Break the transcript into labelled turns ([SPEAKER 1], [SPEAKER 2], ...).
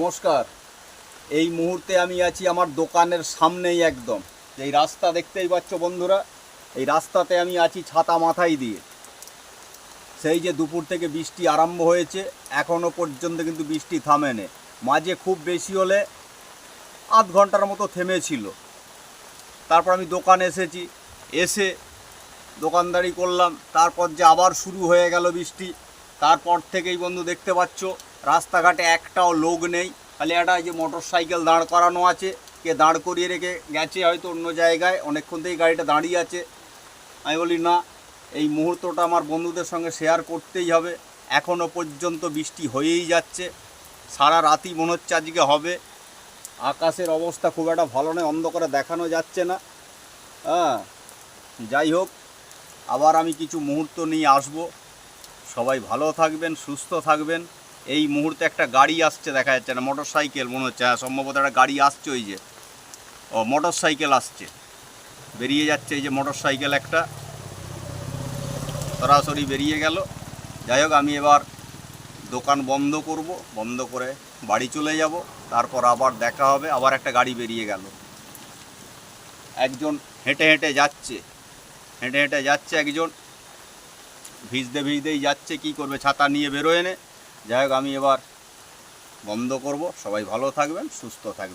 [SPEAKER 1] নমস্কার। এই মুহূর্তে আমি আছি আমার দোকানের সামনেই একদম। এই রাস্তা দেখতেই পাচ্ছ বন্ধুরা, এই রাস্তাতে আমি আছি ছাতা মাথায় দিয়ে। সেই যে দুপুর থেকে বৃষ্টি আরম্ভ হয়েছে এখনও পর্যন্ত কিন্তু বৃষ্টি থামেনে। মাঝে খুব বেশি হলে আধ ঘণ্টার মতো থেমেছিল। তারপর আমি দোকান এসেছি, এসে দোকানদারি করলাম, তারপর যে আবার শুরু হয়ে গেল বৃষ্টি, তারপর থেকেই বন্ধু দেখতে পাচ্ছ রাস্তাঘাটে একটাও লোক নেই। খালি একটা যে মোটর সাইকেল দাঁড় করানো আছে। কে দাঁড় করিয়ে রেখে গেছে হয়তো অন্য জায়গায়। অনেকক্ষণ থেকেই গাড়িটা দাঁড়িয়ে আছে। আমি বলি, না, এই মুহূর্তটা আমার বন্ধুদের সঙ্গে শেয়ার করতেই হবে। এখনও পর্যন্ত বৃষ্টি হয়েই যাচ্ছে। সারা রাতই মনে হচ্ছে আজকে হবে। আকাশের অবস্থা খুব একটা ভালো নয়, অন্ধকারে দেখানো যাচ্ছে না। হ্যাঁ যাই হোক, আবার আমি কিছু মুহূর্ত নিয়ে আসব। সবাই ভালো থাকবেন, সুস্থ থাকবেন। এই মুহূর্তে একটা গাড়ি আসছে, দেখা যাচ্ছে না মোটর সাইকেল মনে হচ্ছে হ্যাঁ সম্ভবত একটা গাড়ি আসছে ওই যে। ও মোটর সাইকেল আসছে। বেরিয়ে যাচ্ছে এই যে মোটর সাইকেল একটা। সরাসরি বেরিয়ে গেল। যাই হোক, আমি এবার দোকান বন্ধ করব। বন্ধ করে বাড়ি চলে যাব। তারপর আবার দেখা হবে। আবার একটা গাড়ি বেরিয়ে গেল। একজন হেঁটে হেঁটে যাচ্ছে। হেঁটে হেঁটে যাচ্ছে একজন। ভিজতে ভিজতেই যাচ্ছে। কি করবে? ছাতা নিয়ে বেরোয় নে যাই হোক আমি এবার বন্ধ করব। সবাই ভালো থাকবেন সুস্থ থাকবেন।